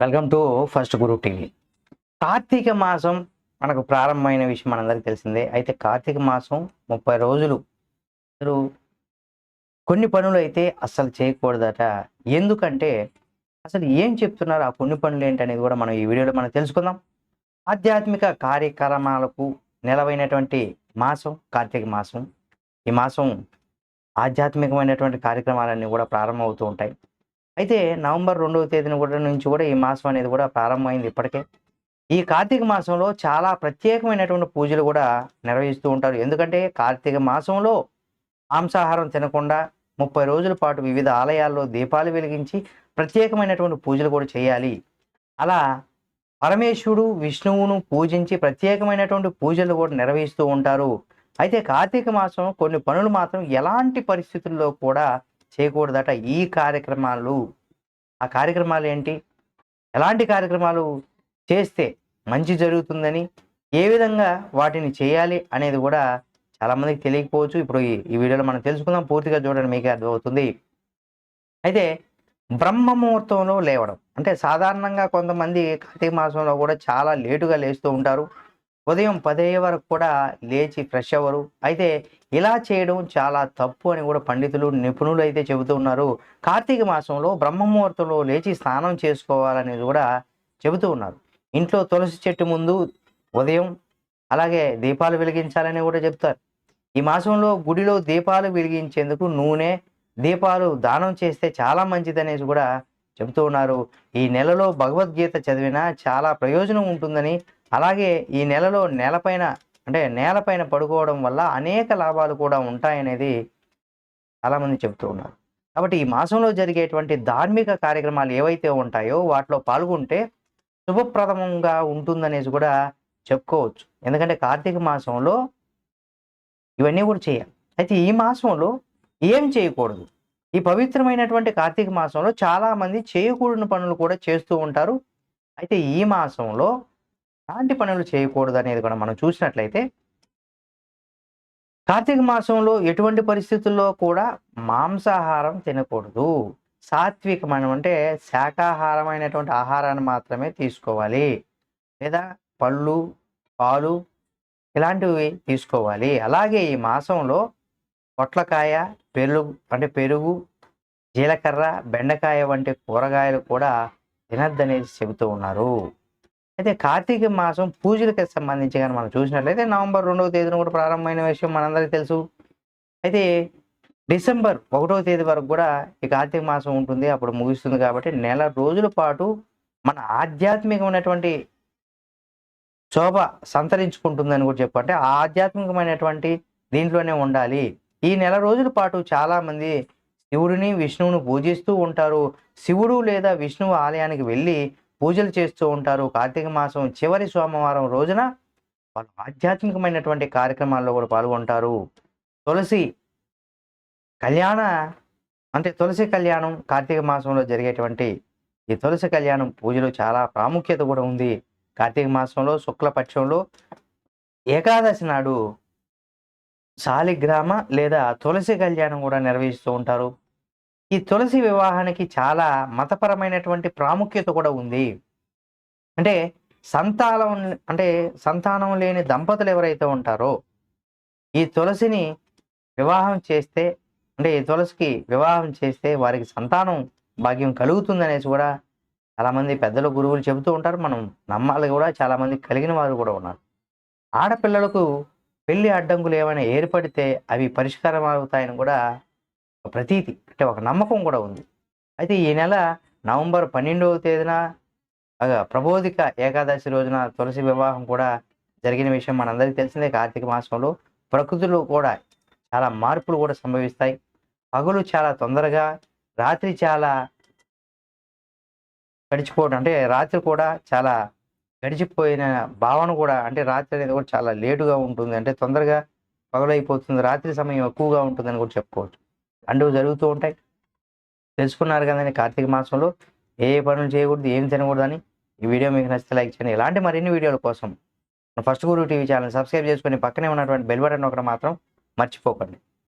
Welcome to first Guru TV. Karthika మాసం మనకు ప్రారంభమైన విషయం మనందరికీ తెలిసిందే. అయితే కార్తీక మాసం ముప్పై రోజులు. మీరు కొన్ని పనులు అయితే అస్సలు చేయకూడదట. ఎందుకంటే అసలు ఏం చెప్తున్నారు? ఆ కొన్ని పనులు ఏంటి అనేది కూడా మనం ఈ వీడియోలో మనం తెలుసుకుందాం. ఆధ్యాత్మిక కార్యక్రమాలకు నెలవైనటువంటి మాసం కార్తీక మాసం. ఈ మాసం ఆధ్యాత్మికమైనటువంటి కార్యక్రమాలన్నీ కూడా ప్రారంభమవుతూ ఉంటాయి. అయితే నవంబర్ రెండవ తేదీన కూడా నుంచి కూడా ఈ మాసం అనేది కూడా ప్రారంభమైంది ఇప్పటికే. ఈ కార్తీక మాసంలో చాలా ప్రత్యేకమైనటువంటి పూజలు కూడా నిర్వహిస్తూ ఉంటారు. ఎందుకంటే కార్తీక మాసంలో మాంసాహారం తినకుండా ముప్పై రోజుల పాటు వివిధ ఆలయాల్లో దీపాలు వెలిగించి ప్రత్యేకమైనటువంటి పూజలు కూడా చేయాలి. అలా పరమేశ్వరుడు విష్ణువును పూజించి ప్రత్యేకమైనటువంటి పూజలు కూడా నిర్వహిస్తూ ఉంటారు. అయితే కార్తీక మాసం కొన్ని పనులు మాత్రం ఎలాంటి పరిస్థితుల్లో కూడా చేయకూడదట ఈ కార్యక్రమాలు. ఆ కార్యక్రమాలు ఏంటి ఎలాంటి కార్యక్రమాలు చేస్తే మంచి జరుగుతుందని ఏ విధంగా వాటిని చేయాలి అనేది కూడా చాలామందికి తెలియకపోవచ్చు. ఇప్పుడు ఈ వీడియోలో మనం తెలుసుకుందాం. పూర్తిగా చూడండి మీకే అర్థమవుతుంది. అయితే బ్రహ్మ ముహూర్తంలో లేవడం. అంటే సాధారణంగా కొంతమంది కార్తీక మాసంలో కూడా చాలా లేటుగా లేస్తూ ఉంటారు. ఉదయం పదే వరకు కూడా లేచి ఫ్రెష్ అవ్వరు. అయితే ఇలా చేయడం చాలా తప్పు అని కూడా పండితులు నిపుణులు అయితే చెబుతూ ఉన్నారు. కార్తీక మాసంలో బ్రహ్మ ముహూర్తంలో లేచి స్నానం చేసుకోవాలనేది కూడా చెబుతూ ఉన్నారు. ఇంట్లో తులసి చెట్టు ముందు ఉదయం అలాగే దీపాలు వెలిగించాలని కూడా చెప్తారు. ఈ మాసంలో గుడిలో దీపాలు వెలిగించేందుకు నూనె దీపాలు దానం చేస్తే చాలా మంచిదనేసి కూడా చెబుతూ ఉన్నారు. ఈ నెలలో భగవద్గీత చదివినా చాలా ప్రయోజనం ఉంటుందని అలాగే ఈ నెలలో నేలపైన అంటే నేలపైన పడుకోవడం వల్ల అనేక లాభాలు కూడా ఉంటాయనేది చాలామంది చెబుతూ ఉన్నారు. కాబట్టి ఈ మాసంలో జరిగేటువంటి ధార్మిక కార్యక్రమాలు ఏవైతే ఉంటాయో వాటిలో పాల్గొంటే శుభప్రదమంగా ఉంటుందనేసి కూడా చెప్పుకోవచ్చు. ఎందుకంటే కార్తీక మాసంలో ఇవన్నీ కూడా చేయాలి. అయితే ఈ మాసంలో ఏం చేయకూడదు? ఈ పవిత్రమైనటువంటి కార్తీక మాసంలో చాలామంది చేయకూడని పనులు కూడా చేస్తూ ఉంటారు. అయితే ఈ మాసంలో ఎలాంటి పనులు చేయకూడదు అనేది కూడా మనం చూసినట్లయితే కార్తీక మాసంలో ఎటువంటి పరిస్థితుల్లో కూడా మాంసాహారం తినకూడదు. సాత్వికమైన అంటే శాకాహారమైనటువంటి ఆహారాన్ని మాత్రమే తీసుకోవాలి. లేదా పళ్ళు పాలు ఇలాంటివి తీసుకోవాలి. అలాగే ఈ మాసంలో పొట్లకాయ పెరుగు అంటే పెరుగు జీలకర్ర బెండకాయ వంటి కూరగాయలు కూడా తినద్దనేసి చెబుతూ ఉన్నారు. అయితే కార్తీక మాసం పూజలకి సంబంధించి కానీ మనం చూసినట్లయితే నవంబర్ రెండవ తేదీన కూడా ప్రారంభమైన విషయం మనందరికీ తెలుసు. అయితే డిసెంబర్ ఒకటవ తేదీ వరకు కూడా ఈ కార్తీక మాసం ఉంటుంది. అప్పుడు ముగుస్తుంది కాబట్టి నెల రోజుల పాటు మన ఆధ్యాత్మికమైనటువంటి శోభ సంతరించుకుంటుందని కూడా చెప్పంటే ఆ ఆధ్యాత్మికమైనటువంటి దీంట్లోనే ఉండాలి. ఈ నెల రోజుల పాటు చాలామంది శివుడిని విష్ణువును పూజిస్తూ ఉంటారు. శివుడు లేదా విష్ణువు ఆలయానికి వెళ్ళి పూజలు చేస్తూ ఉంటారు. కార్తీక మాసం చివరి సోమవారం రోజున వాళ్ళు ఆధ్యాత్మికమైనటువంటి కార్యక్రమాల్లో కూడా పాల్గొంటారు. తులసి కళ్యాణ అంటే తులసి కళ్యాణం కార్తీక మాసంలో జరిగేటువంటి ఈ తులసి కళ్యాణం పూజలు చాలా ప్రాముఖ్యత కూడా ఉంది. కార్తీక మాసంలో శుక్లపక్షంలో ఏకాదశి నాడు శాలిగ్రామ లేదా తులసి కళ్యాణం కూడా నిర్వహిస్తూ ఉంటారు. ఈ తులసి వివాహానికి చాలా మతపరమైనటువంటి ప్రాముఖ్యత కూడా ఉంది. అంటే సంతానం అంటే సంతానం లేని దంపతులు ఎవరైతే ఉంటారో ఈ తులసిని వివాహం చేస్తే అంటే ఈ తులసికి వివాహం చేస్తే వారికి సంతానం భాగ్యం కలుగుతుంది అనేసి కూడా చాలామంది పెద్దల గురువులు చెబుతూ ఉంటారు. మనం నమ్మాలి కూడా చాలామంది కలిగిన వారు కూడా ఉన్నారు. ఆడపిల్లలకు పెళ్ళి అడ్డంకులు ఏమైనా ఏర్పడితే అవి పరిష్కారం అవుతాయని కూడా ప్రతీతి అంటే ఒక నమ్మకం కూడా ఉంది. అయితే ఈ నెల నవంబర్ పన్నెండవ తేదీన ప్రబోధిక ఏకాదశి రోజున తులసి వివాహం కూడా జరిగిన విషయం మనందరికీ తెలిసిందే. కార్తీక మాసంలో ప్రకృతిలో కూడా చాలా మార్పులు కూడా సంభవిస్తాయి. పగలు చాలా తొందరగా రాత్రి చాలా గడిచిపోవడం అంటే రాత్రి కూడా చాలా గడిచిపోయిన భావన కూడా అంటే రాత్రి అనేది కూడా చాలా లేటుగా ఉంటుంది. అంటే తొందరగా పగలైపోతుంది. రాత్రి సమయం ఎక్కువగా ఉంటుందని కూడా చెప్పుకోవచ్చు. అంటూ జరుగుతూ ఉంటాయి. తెలుసుకున్నారు కదండి కార్తీక మాసంలో ఏ ఏ పనులు చేయకూడదు ఏం తినకూడదని. ఈ వీడియో మీకు నచ్చితే లైక్ చేయండి. ఇలాంటి మరిన్ని వీడియోల కోసం first Guru TV channel subscribe చేసుకొని పక్కనే ఉన్నటువంటి బెల్ బటన్ ఒకటి మాత్రం మర్చిపోకండి.